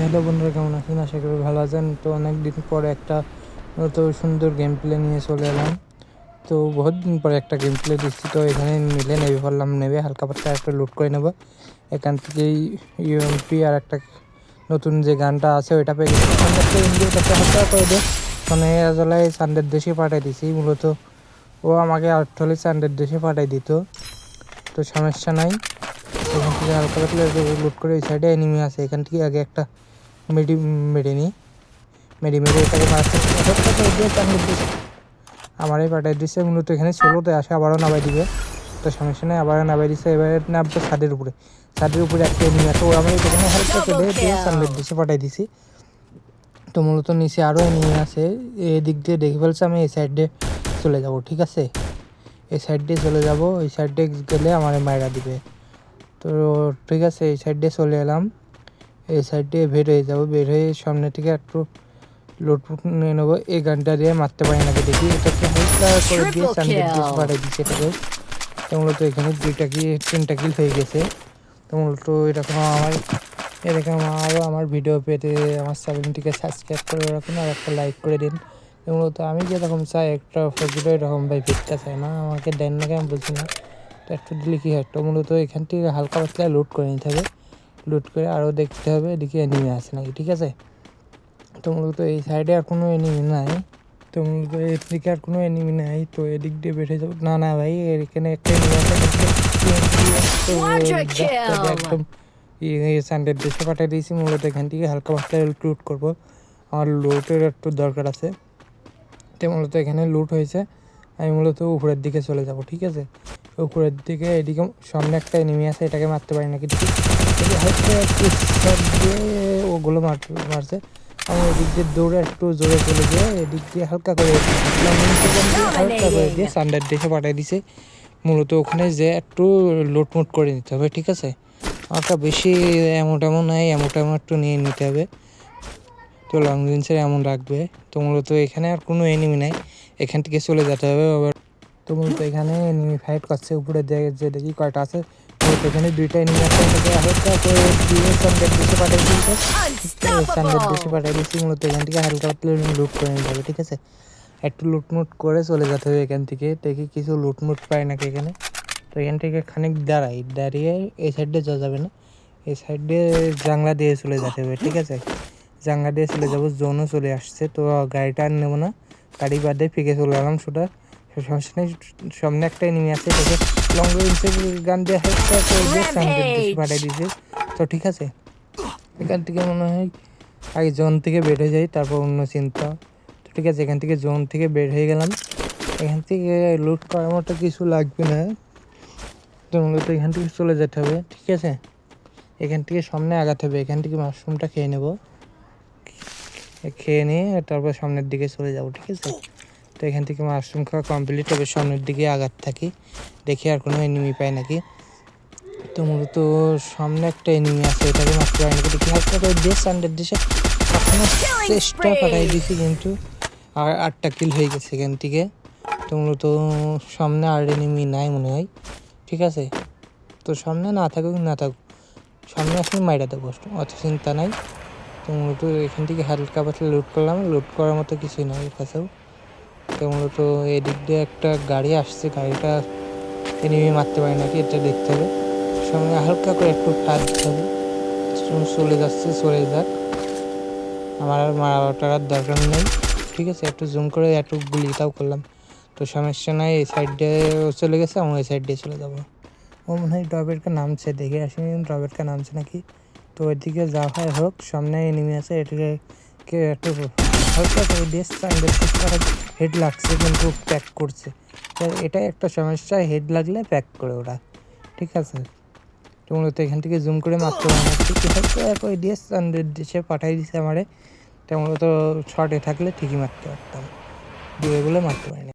Hello বন্ধুরা, কেমন আছেন? আশা করি ভালো আছেন। তো অনেক দিন পরে একটা তো সুন্দর গেম প্লে নিয়ে চলে এলাম। তো বহুত দিন পরে একটা গেম প্লে দিচ্ছি তো এখানে নিলে নেবে পারলাম নেবে। হালকা পাতলা একটা লুট করে নেব। এখান থেকেই ইউএমপি আর একটা নতুন যে গানটা আছে, ওইটা পেয়ে গেছি। হালকা করে দিয়ে মানে আসলে সানডের দেশে পাঠিয়ে দিছি। মূলত ও আমাকে আর্থলে সানডের দেশে পাঠিয়ে দিত। তো সমস্যা নাই। এখান থেকে হালকা পাতলা লুট করে ওই সাইডে এনিমি আছে। এখান থেকে আগে একটা মেডি মেরে নিই মেডি মেরে এটাকে মারতে আমারই পাঠিয়ে দিচ্ছে মূলত এখানে ষোলোতে আসে আবারও নামাই দিবে। তো সমস্যা নেই আবারও নামাই দিচ্ছে এবারে নামবে ছাদের উপরে। ছাদের উপরে একটা এনিমি আছে ও আমি এখানে হালকা কেটে দিয়ে সামনের দিশে পাঠাই দিছি। তো মূলত নিচে আরও এনিমি আছে এদিক দিয়ে দেখে ফেলছে আমি এই সাইড দিয়ে চলে যাব ঠিক আছে? এই সাইড দিয়ে চলে যাব এই সাইড দিয়ে গেলে আমার মায়েরা দিবে। তো ঠিক আছে এই সাইড দিয়ে চলে এলাম। এই সাইড দিয়ে বের হয়ে যাব বের হয়ে সামনে থেকে একটু লোটপুট নিয়ে নেব। এই গানটা দিয়ে মারতে পারি নাকি দেখি এটাকে হালকা করে দিয়ে সানডেড দিয়ে পাঠিয়ে দিচ্ছে এটাকে তো মূলত এখানে দুইটা কি তিনটা কিল হয়ে গেছে। তো মূলত এরকম আমার এরকম আরও আমার ভিডিও পেতে আমার চ্যানেলটিকে সাবস্ক্রাইব করে রাখুন আর একটা লাইক করে দিন। মূলত আমি যেরকম চাই একটা ভিডিও এরকম ভাই ভিড়তে চাই না? আমাকে দেন না আমি বলছি না। তো একটু দিলে কী হয় তো মূলত এখান থেকে হালকা পাতলা লোড করে নিতে হবে। লুট করে আরও দেখতে হবে এদিকে এনিমি আছে নাকি ঠিক আছে? তো মূলত এই সাইডে আর কোনো এনিমি নাই। তো মূলত এদিকে আর কোনো এনিমি নাই তো এদিক দিয়ে বেড়ে যাব না না ভাই এখানে একটা একদম সানডের দেশে পাঠিয়ে দিয়েছি মূলত এখান থেকে হালকা পাতলা লুট করব। আমার লুটের একটু দরকার আছে। তো মূলত এখানে লুট হয়েছে। আমি মূলত উপরের দিকে চলে যাব ঠিক আছে? উপরের দিকে এদিকে সামনে একটা এনিমি আছে এটাকে মারতে পারি নাকি? ঠিক দিয়ে ওগুলো মারছে। আমি এদিক দিয়ে দৌড়ে একটু জোরে চলে গিয়ে এদিক দিয়ে হালকা করে হালকা করে দিয়ে সানডার দেখে পাঠিয়ে দিছে। মূলত ওখানে যে একটু লুটমুট করে নিতে হবে, ঠিক আছে? আমারটা বেশি এমন এমন নাই, এমন এমন একটু নিয়ে নিতে হবে। তো লং রেঞ্জের এমন রাখবে। তো মূলত এখানে আর কোনো এনিমি নাই। এখান থেকে চলে যেতে হবে। আবার তো মূলত এখানে এনিমি ফাইট করছে। উপরে দেখে যে দেখি কয়টা আছে এখানে দুইটা এনিমি আছে হালকা করে দিয়ে সানডের দেশে পাঠিয়ে দিয়েছে। সানডের দেশে পাঠিয়ে দিয়েছি মূলত এখান থেকে হালকা পাতলা লুট করে নিতে হবে ঠিক আছে? একটু লুটমুট করে চলে যেতে হবে এখান থেকে দেখি কিছু লুটমুট পাই নাকি এখানে। তো এখান থেকে খানিক দাঁড়াই দাঁড়িয়ে এই সাইড দিয়ে যাওয়া যাবে না। এই সাইড জাংলা দিয়ে চলে যেতে হবে ঠিক আছে? জাঙ্গা দিয়ে চলে যাব জোনও চলে আসছে তো গাড়িটা আর নেব না। গাড়ি বাদে ফিকে চলে এলাম সেটা সমস্যা নেই সামনে একটা এনিমি আছে তাকে লং রেঞ্জের গান দিয়ে পাঠিয়ে দিয়েছে। তো ঠিক আছে। এখান থেকে মনে হয় আগে জোন থেকে বের হয়ে যাই তারপর অন্য চিন্তা তো ঠিক আছে এখান থেকে জোন থেকে বের হয়ে গেলাম। এখান থেকে লুট করার মতো কিছু লাগবে না। তো মূলত এখান থেকে চলে যেতে হবে ঠিক আছে? এখান থেকে সামনে আগাতে হবে এখান থেকে মাশরুমটা খেয়ে নেব। খেয়ে নিয়ে তারপর সামনের দিকে চলে যাব ঠিক আছে? তো এখান থেকে মাশরুম খাওয়া কমপ্লিট হবে। সামনের দিকে আগাত থাকি। দেখি আর কোনো এনিমি পাই নাকি। তো মূলত সামনে একটা এনিমি আছে এটাকে মারতে পারি নাকি দেখি। করে দিয়ে সানডের দেশে এখনও চেষ্টা পাঠাই দিছি কিন্তু আর আটটা কিল হয়ে গেছে এখান থেকে। তো মূলত সামনে আর এনিমি নাই মনে হয়। ঠিক আছে? তো সামনে না থাকুক না থাকুক। সামনে আসলে মাইরা দেবো অত চিন্তা নাই। তো মূলত এখান থেকে হালকা পাতলা লুট করলাম। লুট করার মতো কিছুই নয় কাছেও তো মূলত এদিক দিয়ে একটা গাড়ি আসছে, গাড়িটা এনিমি মারতে পারে নাকি এটা দেখতে হবে। সঙ্গে হালকা করে একটু টাচ দিতে হবে চলে যাচ্ছে, চলে যাক। আমার আর মারা টারার দরকার নেই, ঠিক আছে? একটু জুম করে একটু গুলিটাও করলাম। তো সমস্যা নাই, এই সাইড দিয়ে চলে গেছে আমি ওই সাইড দিয়ে চলে যাব। ও মনে হয় ড্রবের কা নামছে, দেখে আসিনি ড্রবের কা নামছে নাকি? তো ওইদিকে যা হয় হোক, সামনে এনিমি আছে, এটাকে কে একটু হালকা করে খারাপ হেড লাগছে কিন্তু প্যাক করছে। এটাই একটা সমস্যা হেড লাগলে প্যাক করে ওরা। ঠিক আছে? তোমরা তো এখান থেকে জুম করে মারতে এক ওই দিয়ে দেশে পাঠাই দিছে আমারে। তেমন তো শর্টে থাকলে ঠিকই মারতে পারতাম। দিয়ে এগুলো মারতে পারিনি।